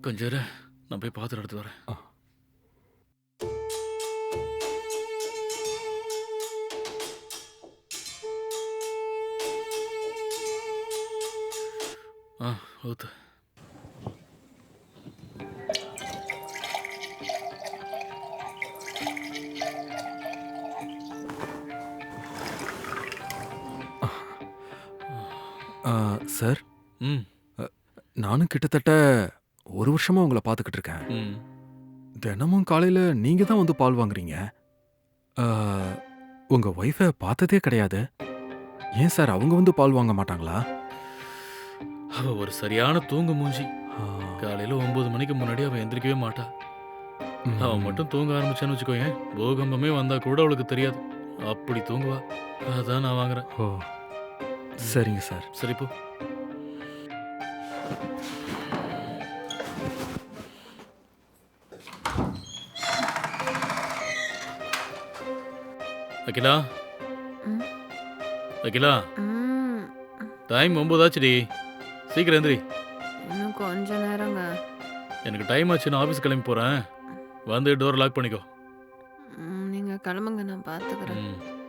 கொஞ்சம் நான் போய் பார்த்துட்டு எடுத்து வரேன். ஆ ஊத்து சார்? ம். நானும் கிட்டத்தட்ட ஒரு வருஷமா உங்களை பார்த்துக்கிட்டு இருக்கேன். ம். தினமும் காலையில நீங்க தான் வந்து பால் வாங்குறீங்க. ஆ, உங்க ஒய்ஃபை பார்த்ததே கிடையாது. ஏன் சார் அவங்க வந்து பால் வாங்க மாட்டாங்களா? அவ ஒரு சரியான தூங்கு மூஞ்சி. காலையில ஒன்பது மணிக்கு முன்னாடி அவ எந்திரிக்கவே மாட்டா. அவன் மட்டும் தூங்க ஆரம்பிச்சான்னு வச்சுக்கோயேன் பூகம்பமே வந்தா கூட அவளுக்கு தெரியாது. அப்படி தூங்குவா. அதான் நான் வாங்குறேன். ஓ. சரிங்க சார். சரி போ. அகிலா. அகிலா. டைம் ஒன்பதாச்சுடி சீக்கிரம் எந்திரி. இன்னும் கொஞ்ச நேரங்க. எனக்கு டைம் ஆச்சு நான் ஆஃபீஸ் கிளம்பி போகிறேன் வந்து டோர் லாக் பண்ணிக்கோ. ம், நீங்க கிளம்புங்க நான் பாத்துக்கிறேன். ம்.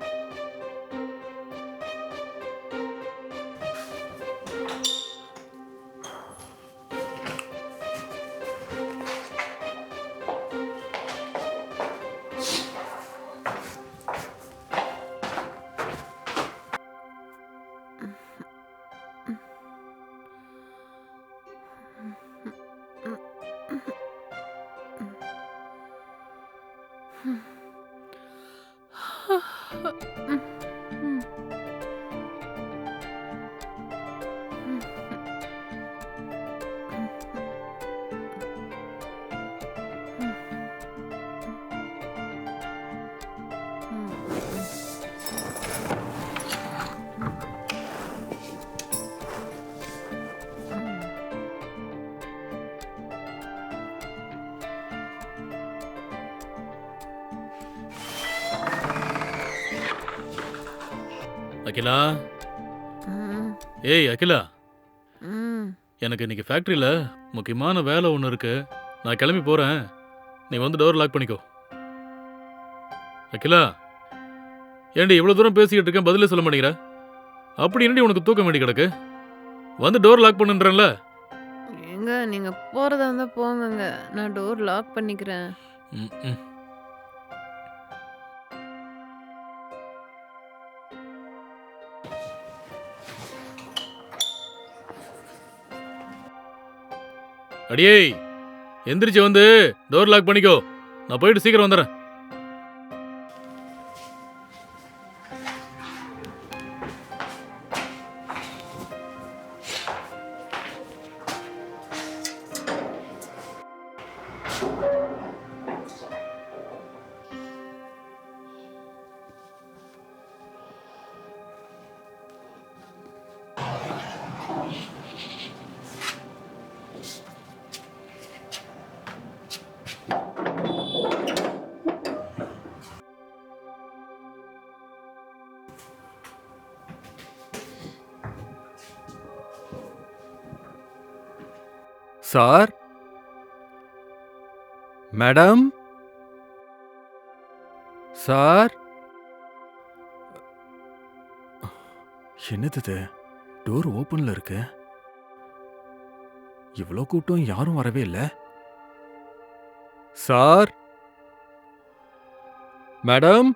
அகிலா? ஏய் அகிலா. ம். எனக்கு இன்னைக்கு ஃபேக்ட்ரியில் முக்கியமான வேலை ஒன்று இருக்கு. நான் கிளம்பி போகிறேன் நீ வந்து டோர் லாக் பண்ணிக்கோ. அகிலா ஏண்டி இவ்வளோ தூரம் பேசிக்கிட்டு இருக்கேன்? பதிலே சொல்ல மாட்டேங்கிற. அப்படி என்னடி உனக்கு தூக்க வேண்டி கிடக்கு? வந்து டோர் லாக் பண்ணுன்றேன்ல. எங்க நீங்க போறதா இருந்தா போங்கங்க. நான் டோர் லாக் பண்ணிக்கிறேன். ம், ம். அடியே எந்திரிச்சு வந்து டோர் லாக் பண்ணிக்கோ. நான் போயிட்டு சீக்கிரம் வந்துடுறேன். சார்? மேடம்? சார்? என்னது இது? டோர் ஓப்பன்ல இருக்கு. இவ்வளோ கூட்டம் யாரும் வரவே இல்லை. Sir? Madam?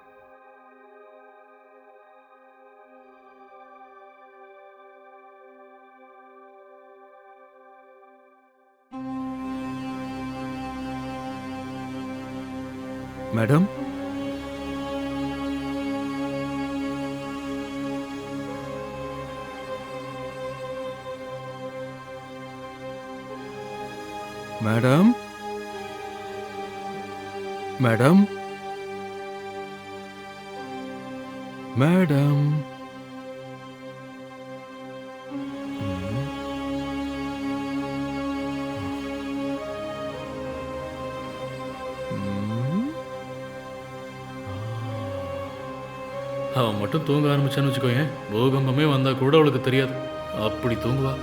Madam madam madam madam அவன் மட்டும் தூங்க ஆரம்பிச்சான்னு வச்சுக்கோங்க பூகம்பமே வந்தால் கூட அவளுக்கு தெரியாது. அப்படி தூங்குவா.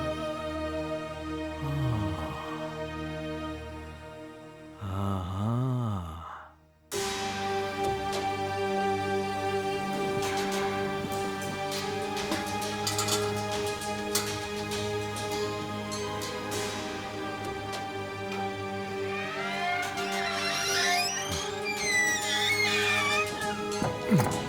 Mm-hmm.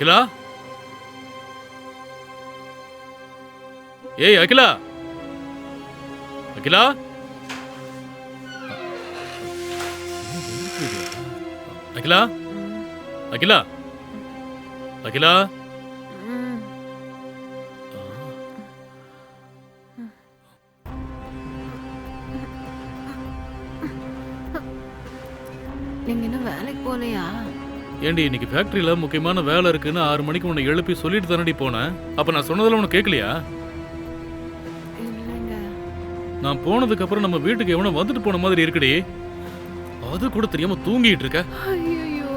அகிலா? ஏய் அகிலா? அகிலா? அகிலா? அகிலா? அகிலா? நீங்க இன்னும் வேலைக்கு போலையா ஏண்டி இன்னைக்கு ஃபேக்டரியில முக்கியமான வேலை இருக்குன்னு ஆறு மணிக்கு உன்னை எழுப்பி சொல்லிட்டு தானடி போனேன். அப்ப நான் சொன்னதெல்லாம் உனக்கு கேட்கலையா? நான் போனதுக்கு அப்புறம் நம்ம வீட்டுக்கு எவனோ வந்துட்டு போன மாதிரி இருக்குடி. அது கூட தெரியாம தூங்கிட்டு இருக்க. ஐயோ